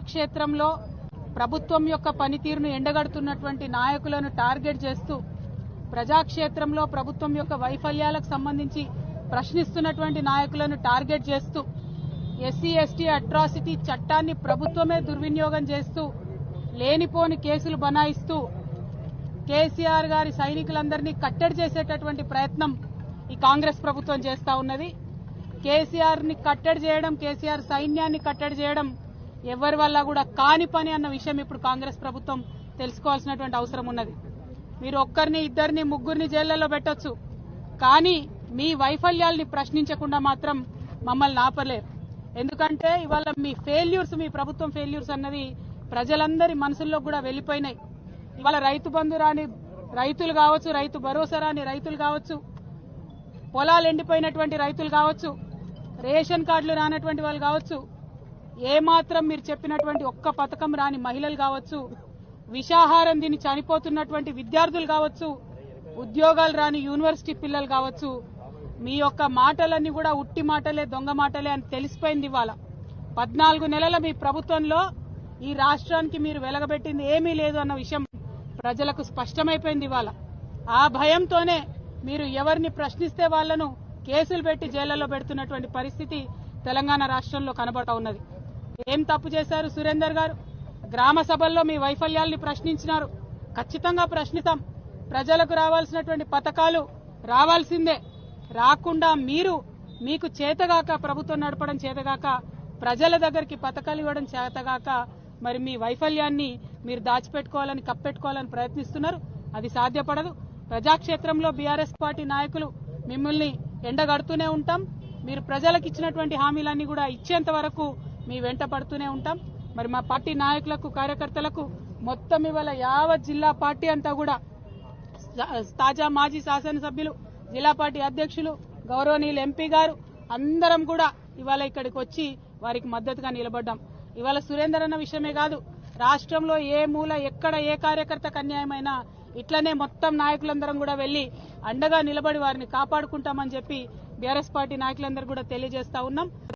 క్షేత్రంలో ప్రభుత్వం యొక్క పనితీరును ఎండగడుతున్నటువంటి నాయకులను టార్గెట్ చేస్తూ ప్రజాక్షేత్రంలో ప్రభుత్వం యొక్క వైఫల్యాలకు సంబంధించి ప్రశ్నిస్తున్నటువంటి నాయకులను టార్గెట్ చేస్తూ ఎస్సీ ఎస్టీ అట్రాసిటీ చట్టాన్ని ప్రభుత్వమే దుర్వినియోగం చేస్తూ లేనిపోని కేసులు బనాయిస్తూ కేసీఆర్ గారి సైనికులందరినీ కట్టడి చేసేటటువంటి ప్రయత్నం ఈ కాంగ్రెస్ ప్రభుత్వం చేస్తా ఉన్నది. కేసీఆర్ని కట్టడి చేయడం కేసీఆర్ సైన్యాన్ని కట్టడి చేయడం ఎవరి వల్ల కూడా కాని పని అన్న విషయం ఇప్పుడు కాంగ్రెస్ ప్రభుత్వం తెలుసుకోవాల్సినటువంటి అవసరం ఉన్నది. మీరు ఒక్కరిని ఇద్దరిని ముగ్గురిని జైళ్ళలో పెట్టొచ్చు. కానీ మీ వైఫల్యాల్ని ప్రశ్నించకుండా మాత్రం మమ్మల్ని ఆపలేరు. ఎందుకంటే ఇవాళ మీ ఫెయిల్యూర్స్ మీ ప్రభుత్వం ఫెయిల్యూర్స్ అన్నది ప్రజలందరి మనసుల్లో కూడా వెళ్ళిపోయినాయి. ఇవాళ రైతు బంధు రాని రైతులు కావచ్చు రైతు భరోసా రాని రైతులు కావచ్చు పొలాలు ఎండిపోయినటువంటి రైతులు కావచ్చు రేషన్ కార్డులు రానటువంటి వాళ్ళు కావచ్చు ఏమాత్రం మీరు చెప్పినటువంటి ఒక్క పథకం రాని మహిళలు కావచ్చు విషాహారం తిని చనిపోతున్నటువంటి విద్యార్థులు కావచ్చు ఉద్యోగాలు రాని యూనివర్సిటీ పిల్లలు కావచ్చు మీ యొక్క మాటలన్నీ కూడా ఉట్టి మాటలే దొంగ మాటలే అని తెలిసిపోయింది ఇవాళ. పద్నాలుగు నెలల మీ ప్రభుత్వంలో ఈ రాష్ట్రానికి మీరు వెలగబెట్టింది ఏమీ లేదు అన్న విషయం ప్రజలకు స్పష్టమైపోయింది ఇవాళ. ఆ భయంతోనే మీరు ఎవరిని ప్రశ్నిస్తే వాళ్ళను కేసులు పెట్టి జైళ్ళలో పెడుతున్నటువంటి పరిస్థితి తెలంగాణ రాష్ట్రంలో కనబడతా ఉన్నది. ఏం తప్పు చేశారు సురేందర్ గారు? గ్రామ సభల్లో మీ వైఫల్యాల్ని ప్రశ్నించినారు. ఖచ్చితంగా ప్రశ్నిస్తాం ప్రజలకు రావాల్సినటువంటి పథకాలు రావాల్సిందే. రాకుండా మీరు మీకు చేతగాక ప్రభుత్వం నడపడం చేతగాక ప్రజల దగ్గరికి పథకాలు ఇవ్వడం చేతగాక మరి మీ వైఫల్యాన్ని మీరు దాచిపెట్టుకోవాలని కప్పెట్టుకోవాలని ప్రయత్నిస్తున్నారు. అది సాధ్యపడదు. ప్రజాక్షేత్రంలో బీఆర్ఎస్ పార్టీ నాయకులు మిమ్మల్ని ఎండగడుతూనే ఉంటాం. మీరు ప్రజలకు ఇచ్చినటువంటి హామీలన్నీ కూడా ఇచ్చేంత వరకు మీ వెంట పడుతూనే ఉంటాం. మరి మా పార్టీ నాయకులకు కార్యకర్తలకు మొత్తం ఇవాళ యావత్ జిల్లా పార్టీ అంతా కూడా తాజా మాజీ శాసనసభ్యులు జిల్లా పార్టీ అధ్యక్షులు గౌరవనీయులు ఎంపీ గారు అందరం కూడా ఇవాళ ఇక్కడికి వచ్చి వారికి మద్దతుగా నిలబడ్డాం. ఇవాళ సురేందర్ అన్న విషయమే కాదు రాష్ట్రంలో ఏ మూల ఎక్కడ ఏ కార్యకర్తకు అన్యాయమైనా ఇట్లనే మొత్తం నాయకులందరం కూడా వెళ్ళి అండగా నిలబడి వారిని కాపాడుకుంటామని చెప్పి బీఆర్ఎస్ పార్టీ నాయకులందరూ కూడా తెలియజేస్తా ఉన్నాం.